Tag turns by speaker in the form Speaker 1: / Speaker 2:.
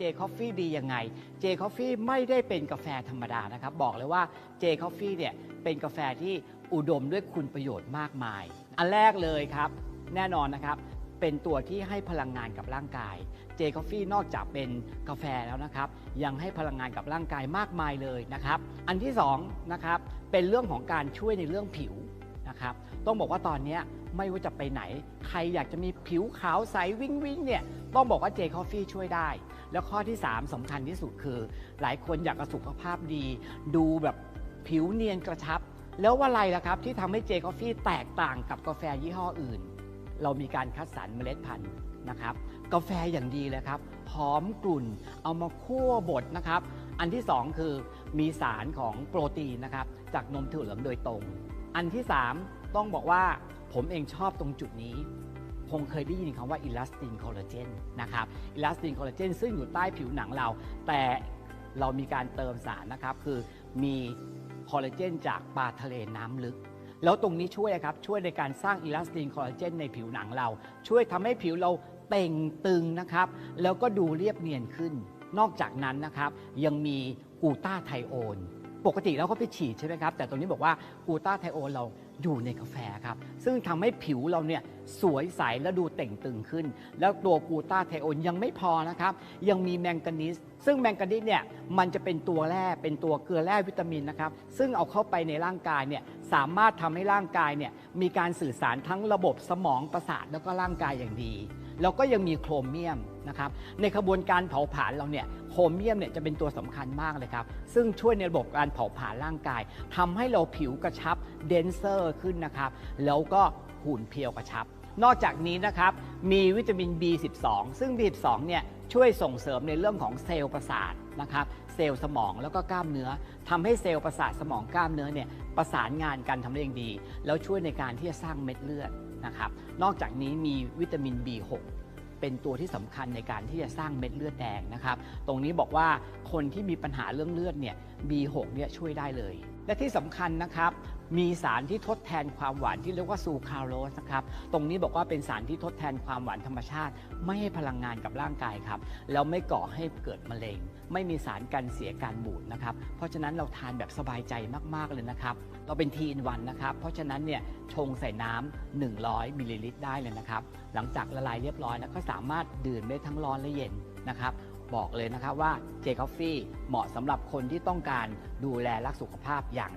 Speaker 1: J Coffee ดียังไง J Coffee ไม่ได้เป็นกาแฟธรรมดานะครับ บอกเลยว่า J Coffee เนี่ยเป็นกาแฟที่อุดมด้วยคุณประโยชน์มากมาย อันแรกเลยครับ แน่นอนนะครับเป็นตัวที่ให้พลังงานกับร่างกาย J Coffee นอกจากเป็นกาแฟแล้วนะครับ ยังให้พลังงานกับร่างกายมากมายเลยนะครับ อันที่สองนะครับเป็นเรื่องของการช่วยในเรื่องผิว นะครับ ต้องบอกว่าตอนนี้ไม่ว่าจะไปไหน ใครอยากจะมีผิวขาวใสวิ่งวิ่งเนี่ย ต้องบอกว่า J Coffee ช่วยได้ แล้วข้อที่ 3สำคัญที่สุดคือ หลายคนอยากสุขภาพดี ดูแบบผิวเนียนกระชับ แล้วว่าอะไรล่ะครับที่ทำให้ J Coffee แตกต่างกับกาแฟยี่ห้ออื่น เรามีการคัดสรรเมล็ดพันธุ์นะครับ กาแฟอย่างดีเลยครับหอมกลุ่น เอามาคั่วบดนะครับ อันที่ 2 คือมีสารของโปรตีนนะครับ จากนมถั่วเหลืองโดยตรง อันที่ 3 ต้องบอกว่าผมเองชอบตรงจุดนี้ คงเคยได้ยินคำว่าอิลาสตินคอลลาเจนนะครับอิลาสตินคอลลาเจนซึ่งอยู่ใต้ผิวหนังเรา แต่เรามีการเติมสารนะครับ คือมีคอลลาเจนจากปลาทะเลน้ำลึก แล้วตรงนี้ช่วยครับ ช่วยในการสร้างอิลาสตินคอลลาเจนในผิวหนังเรา ช่วยทำให้ผิวเราเต่งตึงนะครับ แล้วก็ดูเรียบเนียนขึ้น นอกจากนั้นนะครับ ยังมีกูต้าไทโอน ปกติเราก็ไปฉีดใช่ไหมครับ แต่ตรงนี้บอกว่ากูต้าไทโอนเราอยู่ในกาแฟครับ ซึ่งทำให้ผิวเราเนี่ยสวยใสและดูเต่งตึงขึ้น แล้วตัวกูต้าไทโอนยังไม่พอนะครับ ยังมีแมงกานีสซึ่งแมงกานีสเนี่ยมันจะเป็นตัวแร่เป็นตัวเกลือแร่วิตามินนะครับ ซึ่งเอาเข้าไปในร่างกายเนี่ยสามารถทำให้ร่างกายเนี่ยมีการสื่อสารทั้งระบบสมองประสาทแล้วก็ร่างกายอย่างดี แล้วก็ยังมีโครเมียมนะครับในขบวนการเผาผลาญเราเนี่ยโครเมียมเนี่ยจะเป็นตัวสำคัญมากเลยครับ ซึ่งช่วยในระบบการเผาผลาญร่างกายทำให้เราผิวกระชับเดนเซอร์ขึ้นนะครับแล้วก็หุ่นเพียวกระชับ นอกจากนี้นะครับมีวิตามิน B12 ซึ่ง B12 เนี่ยช่วยส่งเสริมในเรื่องของเซลล์ประสาทนะครับเซลล์สมองแล้วก็กล้ามเนื้อทำให้เซลล์ประสาทสมองกล้ามเนื้อเนี่ยประสานงานกันทำได้อย่างดี แล้วช่วยในการที่จะสร้างเม็ดเลือด นะครับ นอกจากนี้มีวิตามิน B6 เป็นตัวที่สำคัญในการที่จะสร้างเม็ดเลือดแดงนะครับ ตรงนี้บอกว่าคนที่มีปัญหาเรื่องเลือดเนี่ย B6 เนี่ยช่วยได้เลย และที่สำคัญนะครับ มีสารที่ทดแทนความหวานที่เรียกว่าซูคราโรสนะครับ ตรงนี้บอกว่าเป็นสารที่ทดแทนความหวานธรรมชาติ ไม่ให้พลังงานกับร่างกายครับแล้วไม่ก่อให้เกิดมะเร็ง ไม่มีสารกันเสียการบูดนะครับ เพราะฉะนั้นเราทานแบบสบายใจมาก ๆ เลยนะครับ เราเป็นทีนวันนะครับ เพราะฉะนั้นเนี่ยชงใส่น้ำ100มิลลิลิตรได้เลยนะครับ หลังจากละลายเรียบร้อยแล้วก็สามารถดื่มได้ทั้งร้อนและเย็นนะครับบอกเลยนะครับว่าเจคอฟฟี่เหมาะสำหรับคนที่ต้องการดูแลรักสุขภาพอย่าง